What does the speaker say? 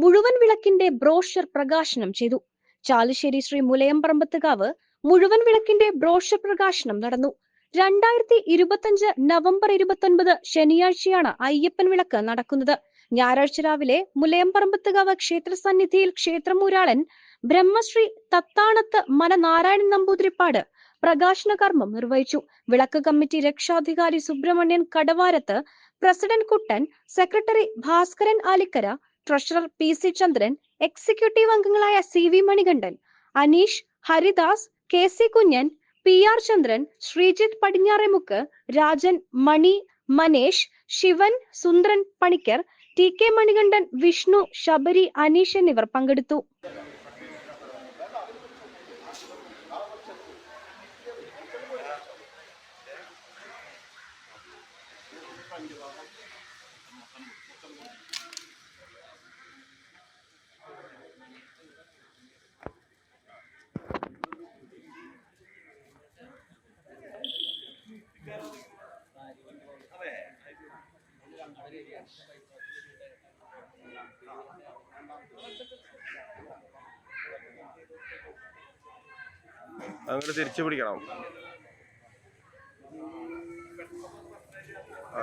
മുഴുവൻ വിളക്കിന്റെ ബ്രോഷർ പ്രകാശനം ചെയ്തു. ചാലുശ്ശേരി ശ്രീ മുലയംപറമ്പത്തുകാവ് മുഴുവൻ വിളക്കിന്റെ ബ്രോഷർ പ്രകാശനം നടന്നു. രണ്ടായിരത്തി ഇരുപത്തഞ്ച് നവംബർ ഇരുപത്തൊൻപത് ശനിയാഴ്ചയാണ് അയ്യപ്പൻ വിളക്ക് നടക്കുന്നത്. ഞായറാഴ്ച രാവിലെ മുലയംപറമ്പത്തുകാവ് ക്ഷേത്ര സന്നിധിയിൽ ക്ഷേത്രമൂരാളൻ ബ്രഹ്മശ്രീ തത്താണത്ത് മനനാരായണൻ നമ്പൂതിരിപ്പാട് പ്രകാശന കർമ്മം നിർവഹിച്ചു. വിളക്ക് കമ്മിറ്റി രക്ഷാധികാരി Subramanian Kadavarath president Kuttan secretary Bhaskaran Alikkara treasurer P C Chandran executive അംഗങ്ങളായ C V Manikandan Anish Haridas K C Kunjan P R Chandran Sreejith Padinjaremukku Rajan Mani Manesh Shivan Sundaran Panicker T K Manikandan Vishnu Sabari Anish എന്നിവർ പങ്കെടുത്തു. അങ്ങോട്ട് തിരിച്ചു പിടിക്കണം ആ.